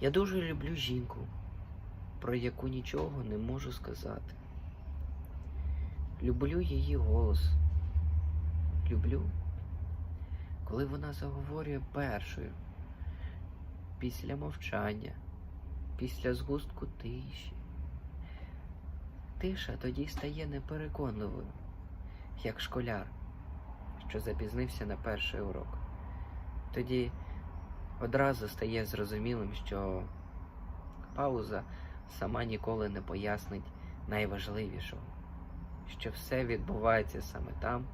Я дуже люблю жінку, про яку нічого не можу сказати. Люблю її голос. Люблю, коли вона заговорює першою, після мовчання, після згустку тиші. Тиша тоді стає непереконливою, як школяр, що запізнився на перший урок. Тоді одразу стає зрозумілим, що пауза сама ніколи не пояснить найважливішого, що все відбувається саме там,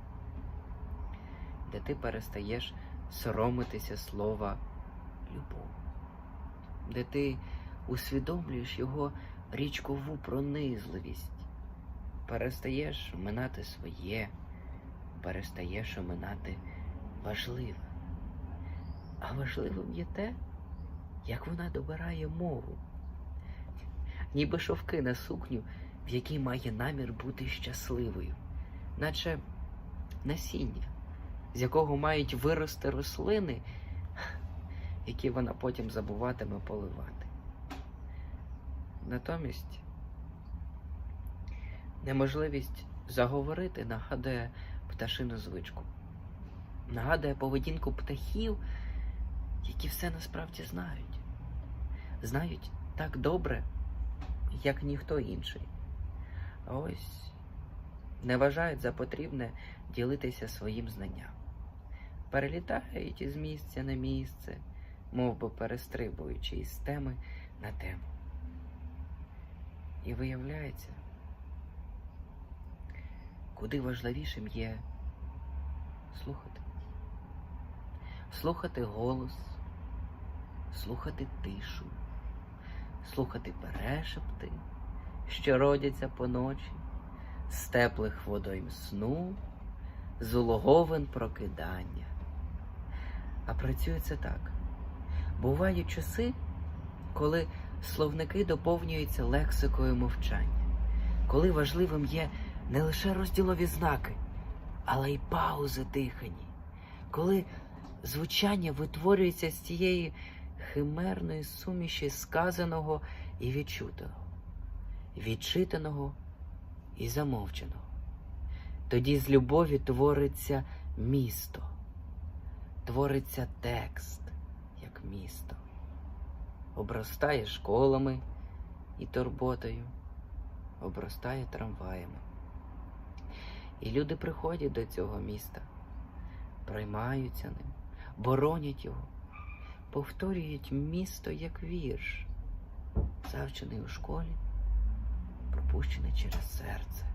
де ти перестаєш соромитися слова любов, де ти усвідомлюєш його річкову пронизливість, перестаєш минати своє, перестаєш оминати важливе. А важливим є те, як вона добирає мову, ніби шовки на сукню, в якій має намір бути щасливою, наче насіння, з якого мають вирости рослини, які вона потім забуватиме поливати. Натомість неможливість заговорити нагадує пташину звичку, нагадує поведінку птахів, які все насправді знають. Знають так добре, як ніхто інший. Ось не вважають за потрібне ділитися своїм знанням. Перелітають із місця на місце, мов би перестрибуючи із теми на тему. І виявляється, куди важливішим є слухати. Слухати голос, слухати тишу, слухати перешепти, що родяться поночі, з теплих водойм сну, з улоговин прокидання. А працює це так. Бувають часи, коли словники доповнюються лексикою мовчання, коли важливим є не лише розділові знаки, але й паузи дихані, коли звучання витворюється з цієї химерної суміші сказаного і відчутого, відчитаного і замовченого. Тоді з любові твориться місто, твориться текст, як місто, обростає школами і турботою, обростає трамваями. І люди приходять до цього міста, приймаються ним, боронять його, повторюють місто як вірш, завчений у школі, пропущений через серце.